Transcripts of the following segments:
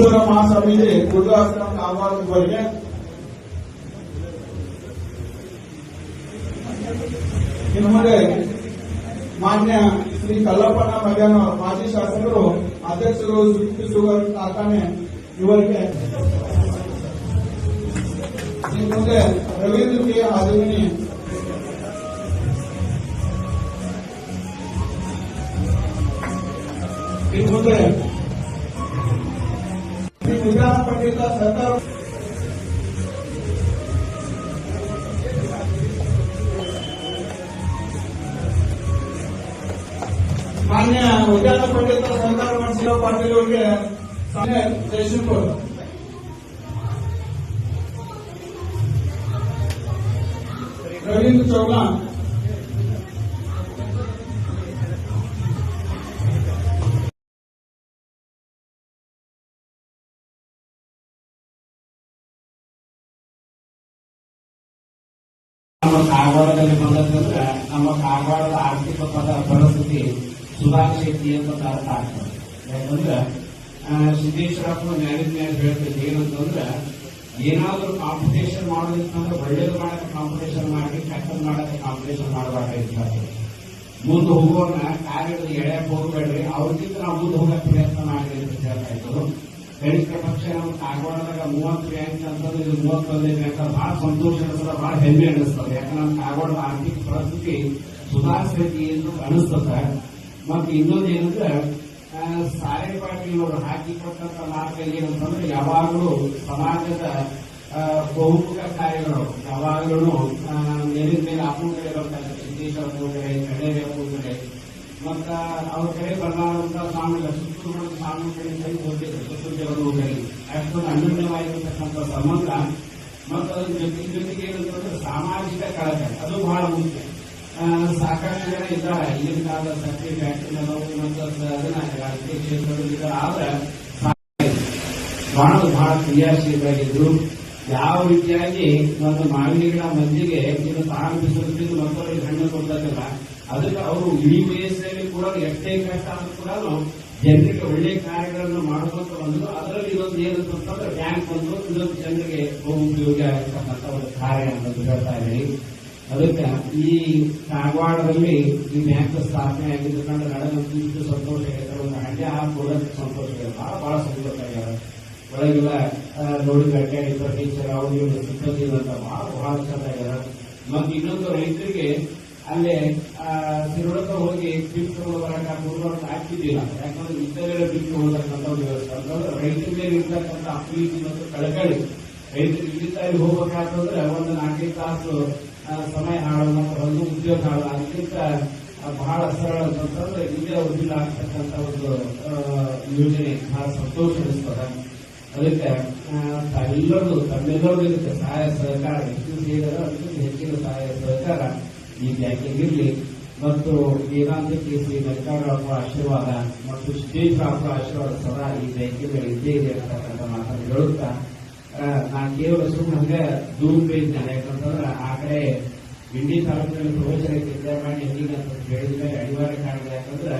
ಈಶ್ವರ ಮಹಾಸ್ವಾಮೀಜಿ ಗುರುದಾಸನ ಆಹ್ವಾನದವರೆಗೆ ಮುಂದೆ ಮಾನ್ಯ ಶ್ರೀ ಕಲ್ಲಪ್ಪನ ಮಧ್ಯಾಹ್ನ ಮಾಜಿ ಶಾಸಕರು, ಅಧ್ಯಕ್ಷರು ಸುತ್ತಿ ಶುಗರ್ ಕಾರ್ಖಾನೆ ಇವರಿಗೆ ಮುಂದೆ ರವೀಂದ್ರ ಕೆ ಆದಿವಿನಿ. ಮುಂದೆ ವಿಧಾನ ಪಂಡಿತ ಸರ್ಕಾರ ಮಾನ್ಯ ವಿಧಾನ ಪಂಡಿತ ಸರ್ಕಾರ ಮಾಡಿಸಿರೋ ಪಾಟೀಲ್ ಅವರಿಗೆ ಸನ್ಮಾನ್ಯ ಜಯಶಂಕರ್ ರವೀಂದ್ರ ಚೌಹಾಣ್ ನಮ್ಮ ಬಂದಂತಂದ್ರೆ ನಮ್ಮ ಕಾರವಾರದ ಆರ್ಥಿಕ ಪದ ಪರಿಸ್ಥಿತಿ ಸುಧಾರಿಸೈತಿ ಅಂತ ಅರ್ಥ ಆಗ್ತದೆ. ಯಾಕಂದ್ರೆ ಆ, ಸಿದ್ದೇಶ್ವರಪ್ಪ ಮ್ಯಾನೇಜ್ ಮೇಲೆ ಹೇಳ್ತಿದ್ದು ಏನಂತಂದ್ರೆ ಏನಾದ್ರೂ ಕಾಂಪಿಟೇಷನ್ ಮಾಡೋದಿತ್ತಂದ್ರೆ ಒಳ್ಳೇದು ಮಾಡಕ್ಕೆ ಕಾಂಪಿಟೇಷನ್ ಮಾಡಿ ಕೆಟ್ಟದ್ ಮಾಡಕ್ಕೆ ಕಾಂಪಿಟೇಷನ್ ಮಾಡಬಾರ್ದು ಮುಂದೆ ಹೋಗೋಣ ಕಾರ್ಯದ ಎಳೆಯಕ್ಕೆ ಹೋಗಬೇಡ್ರಿ ಅವ್ರಿಗಿಂತ ನಾವು ಮುಂದೆ ಹೋಗಕ್ಕೆ ಪ್ರಯತ್ನ ಮಾಡಿ ಅಂತ ಹೇಳ್ತಾ ಇದ್ರು ಕನಿಷ್ಠ ಪಕ್ಷ ನಮ್ಮ ಕಾಗವಾಡದಾಗ ಮೂವತ್ತು ಬ್ಯಾಂಕ್ ಅಂತಂದ್ರೆ ಇದು ಮೂವತ್ತೊಂದೇ ಬ್ಯಾಂಕ್ ಬಹಳ ಸಂತೋಷ ಅನಿಸ್ತದೆ ಬಹಳ ಹೆಮ್ಮೆ ಅನಿಸ್ತದೆ. ಯಾಕಂದ್ರೆ ನಮ್ಮ ಕಾಗವಾಡದ ಆರ್ಥಿಕ ಪರಿಸ್ಥಿತಿ ಸುಧಾರಿಸೈತಿ ಅಂತ ಅನಿಸ್ತದೆ. ಮತ್ತೆ ಇನ್ನೊಂದು ಏನಂದ್ರೆ ಸಾರೆ ಪಾಟೀಲ್ ಅವರು ಹಾಕಿಕೊಟ್ಟಂತ ಮಾರ್ಗ ಏನಂತಂದ್ರೆ, ಯಾವಾಗಲೂ ಸಮಾಜದ ಬಹುಮುಖ ಕಾರ್ಯಗಳು ಯಾವಾಗಲೂ ಮೇಲಿನ ಮೇಲೆ ಅಪೂರ್ಣ ಕಡೆ ಬರ್ತಾರೆ ಸಿದ್ದೇಶ್ವರ ಕಡೆ ಕಡೆ ಕಡೆ ಮತ್ತ ಅವ್ರ ಕಡೆ ಬರಲಾರಂತ ಸ್ವಾಮಿ ಸುತ್ತೂರು ಸ್ವಾಮಿ ಕಡೆ ಕೈ ಹೋಗಿದ್ರು ಸುತ್ತೂರು ಅಷ್ಟೊಂದು ಅನ್ಯೋನ್ಯವಾಗಿರ್ತಕ್ಕಂಥ ಸಂಬಂಧ. ಮತ್ತು ಅದ್ರ ಜೊತೆ ಜೊತೆಗೆ ಏನಂತಂದ್ರೆ ಸಾಮಾಜಿಕ ಕಳಕ ಅದು ಬಹಳ ಮುಖ್ಯ. ಸಾಕಷ್ಟು ಜನ ಇದ್ದಾರೆ. ಈಗಿನ ಕಾಲದ ಸಕ್ರೆ ಫ್ಯಾಕ್ಟರಿ ಮತ್ತು ಅದನ್ನ ರಾಜಕೀಯ ಕ್ಷೇತ್ರದಲ್ಲಿ ಆದ್ರೆ ಬಹಳ ಬಹಳ ಕ್ರಿಯಾಶೀಲರಾಗಿದ್ರು. ಯಾವ ರೀತಿಯಾಗಿ ಒಂದು ಮಾವಿನ ಗಿಡ ಮಂದಿಗೆ ಇದು ತಾನು ಮಕ್ಕಳಿಗೆ ಹಣ್ಣು ಕೊಡ್ತಕ್ಕಲ್ಲ. ಅದಕ್ಕೆ ಅವರು ಇಡೀ ವಯಸ್ಸಲ್ಲಿ ಕೂಡ ಎಷ್ಟೇ ಕಷ್ಟ ಆದ್ರೂ ಕೂಡ ಜನರಿಗೆ ಒಳ್ಳೆ ಕಾರ್ಯಗಳನ್ನು ಮಾಡಬೇಕು ಅಂದ್ರೆ ಅದರಲ್ಲಿ ಇದೊಂದು ಅಂತಂದ್ರೆ ಬ್ಯಾಂಕ್ ಬಂದು ಇನ್ನೊಂದು ಜನರಿಗೆ ಉಪಯೋಗ ಆಗಿರ್ತಕ್ಕಂಥ ಒಂದು ಕಾರ್ಯ ಅಂತ ಹೇಳ್ತಾ ಇದ್ದೀನಿ. ಅದಕ್ಕೆ ಈ ಕಾಗವಾಡದಲ್ಲಿ ಈ ಬ್ಯಾಂಕ್ ಸ್ಥಾಪನೆ ಆಗಿದ್ದು ಕಂಡು ನಡೆದಂತ ಇಷ್ಟು ಸಂತೋಷ ಆಗಿದೆ ಒಂದು ಹಂಡೆ ಹಾಕೊಡೋದಕ್ಕೆ ಸಂತೋಷ ಆಗಿದೆ ಬಹಳ ಬಹಳ ಸಂತೋಷ ಆಗ್ಯಾರ ಒಳಗೆಲ್ಲ ನೋಡಿ ನೋಡಿದ್ರೆ ಅಡ್ಡಾಡಿ ಟೀಚರ್ ಅವರು ಇವ್ರು ಸಿಬ್ಬಂದಿ ಅಂತ ಬಹಳ ಬಹಳ ಚೆನ್ನಾಗಿದೆ ಮತ್ತೆ ಇನ್ನೊಂದು ರೈತರಿಗೆ ಅಲ್ಲೇ ತಿರುಳಕ ಹೋಗಿ ಬಿಲ್ ತಗೊಂಡು ಮೂರು ವರ್ಷ ಆಗ್ತಿದ್ದಿಲ್ಲ ಯಾಕಂದ್ರೆ ಇತರೆ ಬಿಲ್ ಹೋಗತಕ್ಕಂತ ಒಂದು ವ್ಯವಸ್ಥೆ ಅಂತಂದ್ರೆ ರೈತರ ಮೇಲೆ ಇರ್ತಕ್ಕಂಥ ಪ್ರೀತಿ ಮತ್ತು ಕಳಕಳಿ ರೈತರು ಇಲ್ಲಿ ತಾಯಿ ಹೋಗ್ಬೇಕಾದ್ರೆ ಒಂದು ನಾಲ್ಕೈದು ತಾಸು ಸಮಯ ಹಾಳು ಮತ್ತು ಒಂದು ಉದ್ಯೋಗ ಹಾಳು ಅದಕ್ಕಿಂತ ಬಹಳ ಸರಳ ಅಂತಂದ್ರೆ ಇಲ್ಲೇ ಉದ್ಯೋಗ ಆಗ್ತಕ್ಕಂಥ ಒಂದು ಯೋಜನೆ ಬಹಳ ಸಂತೋಷ ಅನಿಸ್ತದೆ. ಅದಕ್ಕೆ ಆ, ತಾವೆಲ್ಲರೂ ತಮ್ಮೆಲ್ಲರೂ ಇದಕ್ಕೆ ಸಹಾಯ ಸಹಕಾರ. ಹೆಚ್ಚು ಸೇರಿದ ಅದಕ್ಕಿಂತ ಹೆಚ್ಚಿನ ಸಹಾಯ ಸಹಕಾರ. ಈ ಬ್ಯಾಂಕಿಗೆ ಮತ್ತು ವೇದಾಂತ ಕೇಸಿ ಮಲ್ಲಿಕಾರ್ಜುನಪ್ಪ ಆಶೀರ್ವಾದ ಮತ್ತು ಸಿದ್ದೇಶ್ವರಪ್ಪ ಆಶೀರ್ವಾದ ಸದಾ ಈ ಬ್ಯಾಂಕಿನ ಇದ್ದೇ ಇದೆ ಅಂತಕ್ಕಂಥ ಮಾತನ್ನು ಹೇಳುತ್ತಾ ನಾ ಕೇವಲ ಸುಮ್ಮನೆ ಹಂಗೆ ದೂರ ಬೇಯಿದ್ದೇನೆ ಯಾಕಂತಂದ್ರೆ ಆ ಕಡೆ ಇಂಡಿ ತಾಲೂಕಿನಲ್ಲಿ ಪ್ರವಚನಕ್ಕೆ ಮಾಡಿ ಹೆಂಗಿಲ್ಲ ಅಂತ ಹೇಳಿದ್ರೆ ಅನಿವಾರ್ಯ ಕಾರಣ ಯಾಕಂದ್ರೆ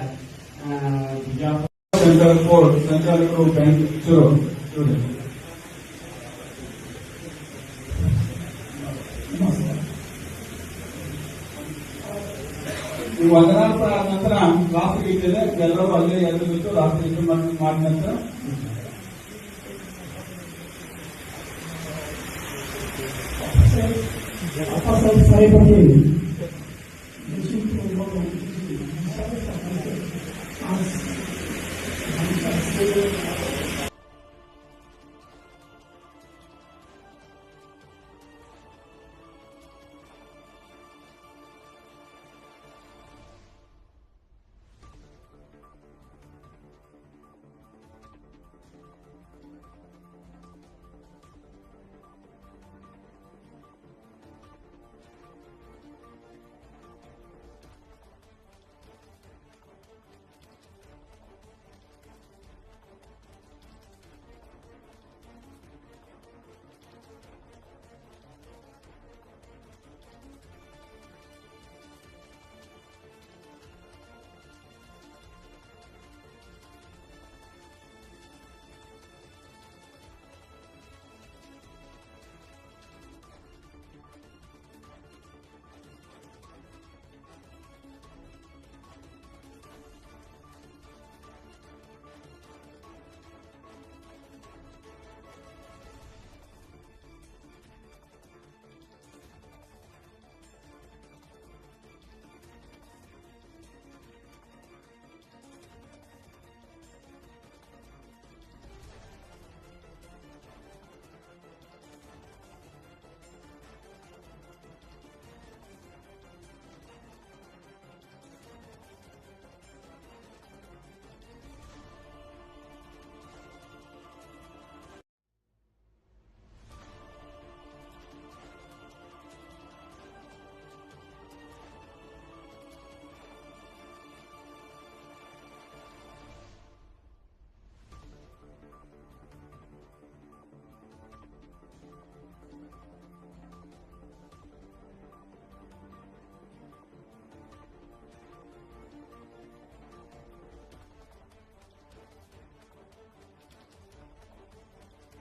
ಬಿಜಾಪುರ ಸೆಂಟ್ರಲ್ ಕೋರ್ಟ್ ಬ್ಯಾಂಕ್ ಶುರು ಶುರು. ಈ ವಂದನಾರ್ಥ ಆದ ನಂತರ ರಾಷ್ಟ್ರಗೀತೆ ಇದೆ ಎಲ್ಲರೂ ಅಲ್ಲೇ ಎದ್ದು ನಿಂತು ರಾಷ್ಟ್ರಗೀತೆ ಮಾಡಿ ಮಾಡಿದ ನಂತರ ಅಪ್ಪ ಸಾರಿ ಪಟೇಲ್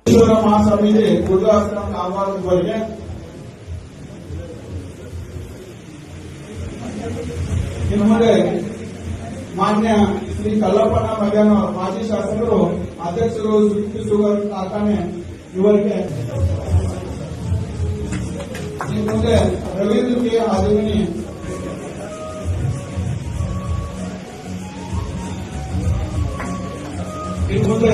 ಈಶ್ವರ ಗುರುದಾಸನ ಕಾಮಗಾರದವರೆಗೆ ಇನ್ನು ಮುಂದೆ ಮಾನ್ಯ ಶ್ರೀ ಕಲ್ಲಪ್ಪನ ಮಧ್ಯಾಹ್ನ ಮಾಜಿ ಶಾಸಕರು, ಅಧ್ಯಕ್ಷರು ಸೂಚಿಸುವ ಕಾರ್ಖಾನೆ ಇವರಿಗೆ ಮುಂದೆ ರವೀಂದ್ರ ಕೆ ಇನ್ನು ಮುಂದೆ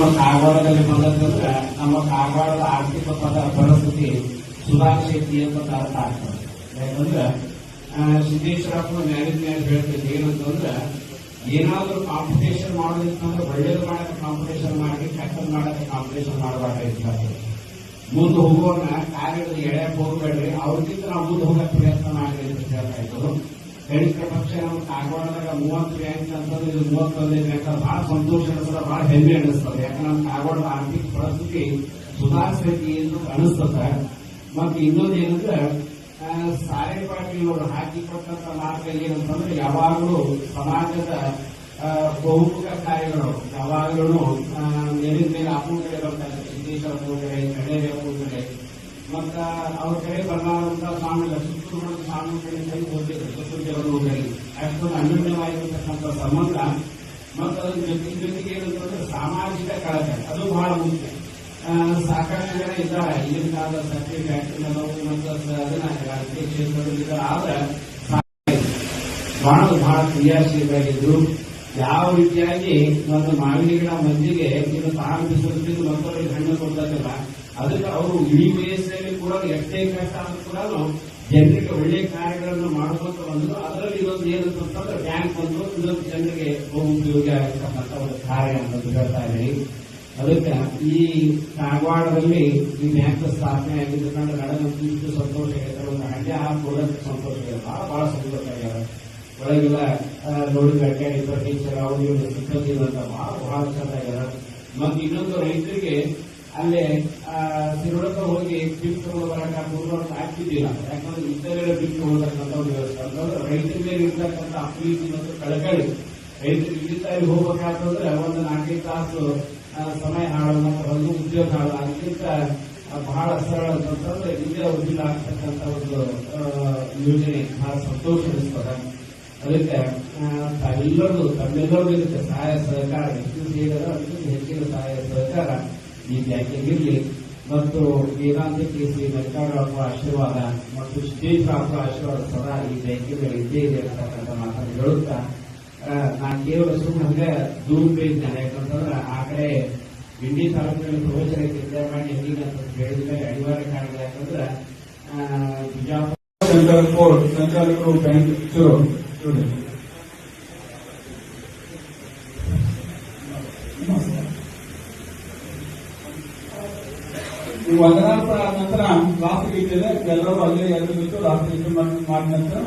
ನಮ್ಮ ಕಾರವಾರದಲ್ಲಿ ಬಂದಂತಂದ್ರೆ ನಮ್ಮ ಕಾರವಾರದ ಆರ್ಥಿಕ ಪದ ಪರಿಸ್ಥಿತಿ ಸುಧಾರಿಸೈತಿ ಅಂತ ಅರ್ಥ ಆಗ್ತದೆ ಯಾಕಂದ್ರೆ ಸಿದ್ದೇಶ್ವರಪ್ಪ ಮ್ಯಾನೇಜ್ಮೆಂಟ್ ಹೇಳ್ತಿದ್ದೆ ಏನಂತಂದ್ರೆ, ಏನಾದ್ರೂ ಕಾಂಪಿಟೇಷನ್ ಮಾಡೋದಿತ್ತಂದ್ರೆ ಒಳ್ಳೇದು ಮಾಡಕ್ಕೆ ಕಾಂಪಿಟೇಷನ್ ಮಾಡಿ ಕೆಟ್ಟದ್ ಮಾಡಕ್ಕೆ ಕಾಂಪಿಟೇಷನ್ ಮಾಡಬೇಕಾಗಿರ್ತದೆ ಮುಂದೆ ಹೋಗೋಣ ಕಾರ್ಯಗಳು ಎಳೆಯಕ್ಕೆ ಹೋಗ್ಬೇಡ್ರಿ, ಅವ್ರಿಗಿಂತ ನಾವು ಮುಂದೆ ಹೋಗಕ್ಕೆ ಪ್ರಯತ್ನ ಮಾಡಿ ಅಂತ ಹೇಳ್ತಾ ಇದ್ರು. ಪಕ್ಷ ನಮ್ಮ ಕಾಗವಾಡದಾಗ ಮೂವತ್ತು ಬ್ಯಾಂಕ್ ಅಂತಂದ್ರೆ ಇದು ಮೂವತ್ತೊಂದೇ ಬ್ಯಾಂಕ್ ಬಹಳ ಸಂತೋಷ ಅನಿಸ್ತದೆ ಬಹಳ ಹೆಮ್ಮೆ ಅನಿಸ್ತದೆ. ಯಾಕಂದ್ರೆ ನಮ್ಮ ಕಾಗವಾಡದ ಆರ್ಥಿಕ ಪರಿಸ್ಥಿತಿ ಸುಧಾರಿಸಬೇಕು ಎಂದು ಅನಿಸ್ತದೆ. ಮತ್ತೆ ಇನ್ನೊಂದು ಏನಂದ್ರೆ ಸಾರೆ ಪಾಟೀಲ್ ಹಾಕಿಕೊಟ್ಟಂತ ಮಾರ್ಗ ಏನಂತಂದ್ರೆ, ಯಾವಾಗಲೂ ಸಮಾಜದ ಬಹುಮುಖ ಕಾರ್ಯಗಳು, ಯಾವಾಗಲೂ ಮೇಲಿನ ಮೇಲೆ ಅಪ್ಪನ ಕಡೆ ಬರ್ತಾರೆ ಸಿದ್ದೇಶ್ವರ ಪೂಜೆ ಕಡೆ ಮತ್ತ ಅವ್ರ ಕಡೆ ಬರಲಾರಂತ ಸ್ವಾಮಿಗಳ ಸುತ್ತಮುತ್ತ ಸ್ವಾಮಿ ಕಡೆ ಹೋಗ್ಬೇಕು. ಸುತ್ತೂರು ಸಂಬಂಧ. ಮತ್ತು ಅದ್ರ ಜೊತೆ ಜೊತೆಗೆ ಏನಂತಂದ್ರೆ ಸಾಮಾಜಿಕ ಕಳಕ ಅದು ಬಹಳ ಮುಖ್ಯ. ಸಾಕಷ್ಟು ಜನ ಇದ್ದಾರೆ. ಈಗಿನ ಕಾಲದ ಫ್ಯಾಕ್ಟ್ರಿ ಮತ್ತು ಅದನ್ನ ರಾಜಕೀಯ ಕ್ಷೇತ್ರದಲ್ಲಿದ್ದಾರೆ ಆದ್ರೆ ಬಹಳ ಬಹಳ ಕ್ರಿಯಾಶೀಲರಾಗಿದ್ರು. ಯಾವ ರೀತಿಯಾಗಿ ಒಂದು ಮಾವಿನ ಗಿಡ ಮಂದಿಗೆ ಇದು ತಾನು ಮಕ್ಕಳಿಗೆ ಹಣ್ಣು ಕೊಡ್ತಕ್ಕಲ್ಲ ಅದಕ್ಕೆ ಅವರು ಇಡೀ ವಯಸ್ಸಲ್ಲಿ ಕೂಡ ಎಷ್ಟೇ ಕಷ್ಟ ಆದ್ರೂ ಕೂಡ ಜನರಿಗೆ ಒಳ್ಳೆ ಕಾರ್ಯಗಳನ್ನು ಮಾಡ್ಕೊಂತ ಬಂದ್ರು ಅದರಲ್ಲಿ ಇದೊಂದು ಅಂತಂದ್ರೆ ಬ್ಯಾಂಕ್ ಬಂದು ಇದೊಂದು ಜನರಿಗೆ ಉಪಯೋಗ ಆಗಿರ್ತಕ್ಕಂಥ ಒಂದು ಕಾರ್ಯ ಅಂತ ಹೇಳ್ತಾ ಇದ್ದೀನಿ ಅದಕ್ಕೆ ಈ ಕಾಗವಾಡದಲ್ಲಿ ಈ ಬ್ಯಾಂಕ್ ಸ್ಥಾಪನೆ ಕಂಡು ನನಗಂತೂ ಇಷ್ಟು ಸಂತೋಷ ಇದೆ. ಒಂದು ಹಳ್ಳಿ ಕೂಡ ಸಂತೋಷ ಇದೆ. ಬಹಳ ಬಹಳ ಸಂತೋಷ ಆಗ್ಯಾರ ಒಳಗೆಲ್ಲ ನೋಡಿ ಇಬ್ಬರು ಟೀಚರ್ ಅವ್ರಿಗೆ ಸಿಬ್ಬಂದಿ ಅಂತ ಬಹಳ ಬಹಳ ಆಗ್ಯಾರ ಮತ್ತೆ ಇನ್ನೊಂದು ರೈತರಿಗೆ ಅಲ್ಲೇ ತಿರುಳಕ ಹೋಗಿ ಬರಕ ಮೂರು ಆಗ್ತಿದ್ದಿಲ್ಲ. ಯಾಕಂದ್ರೆ ಇತರೆ ಬಿಟ್ಟು ಹೋಗ್ತಕ್ಕಂಥ ಒಂದು ವ್ಯವಸ್ಥೆ. ರೈತರ ಮೇಲೆ ಇರ್ತಕ್ಕಂಥ ಅಪ್ರೀತಿ ಮತ್ತು ಕಳಕಳಿ. ರೈತರು ಇಲ್ಲಿಂದ ಹೋಗ್ಬೇಕಾತಂದ್ರೆ ಒಂದು ನಾಲ್ಕೈದು ತಾಸು ಸಮಯ ಹಾಳು ಮತ್ತು ಒಂದು ಉದ್ಯೋಗ ಹಾಳು. ಅದಕ್ಕಿಂತ ಬಹಳ ಸರಳ ಅಂತಂದ್ರೆ ಇಲ್ಲೇ ಉದ್ಯೋಗ ಆಗ್ತಕ್ಕಂಥ ಒಂದು ಯೋಜನೆ ಬಹಳ ಸಂತೋಷ ಅನಿಸ್ತದೆ ಅದಕ್ಕೆ ಆ, ತಾವೆಲ್ಲರೂ ತಮ್ಮೆಲ್ಲರಿಗೂ ಇದಕ್ಕೆ ಸಹಾಯ ಸಹಕಾರ. ಹೆಚ್ಚು ಸೇರಿದ ಅದಕ್ಕೆ ಹೆಚ್ಚಿನ ಸಹಾಯ ಸಹಕಾರ. ಈ ಬ್ಯಾಂಕಿಂಗ್ ಇರಲಿ ಮತ್ತು ವೇದಾಂತಕ್ಕೆ ಮಲ್ಲಿಕಾರ್ಜುನಪ್ಪ ಆಶೀರ್ವಾದ ಮತ್ತು ಸಿದ್ದೇಶ್ವರಪ್ಪ ಆಶೀರ್ವಾದ ಸದಾ ಈ ಇದ್ದೇ ಇದೆ ಅಂತಕ್ಕಂಥ ಮಾತನ್ನು ಹೇಳುತ್ತಾ ನಾನು ಕೇವಲ ಸುಮ್ಮನೆ ದೂರ ಯಾಕಂತಂದ್ರೆ ಆ ಕಡೆ ಇಂಡಿ ತಾಲೂಕಿನಲ್ಲಿ ಪ್ರವಚನಕ್ಕೆ ಇದ್ದೇ ಮಾಡಿ ಹೆಂಗಿಲ್ಲ ಅಂತ ಹೇಳಿದ್ರೆ ಅನಿವಾರ್ಯ ಕಾರಣ ಯಾಕಂದ್ರೆ ಬಿಜಾಪುರ ಬ್ಯಾಂಕ್ ಈ ವಂದನಾ ಪ್ರಾರ್ಥನೆ ನಂತರ ಲಾಸ್ಟ್ ಗೀತೆ ಇದೆ ಎಲ್ಲರೂ ಅಲ್ಲೇ ಎರಡು ಬಿಟ್ಟು ಲಾಸ್ಟ್ ಗೀತೆ ಮಾಡಿ ಮಾಡಿದ ನಂತರ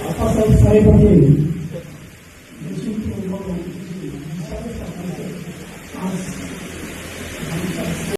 ಅಪ್ಪ ಸಾಹೇಬ್ ಸಾಹೇಬರಿಗೆ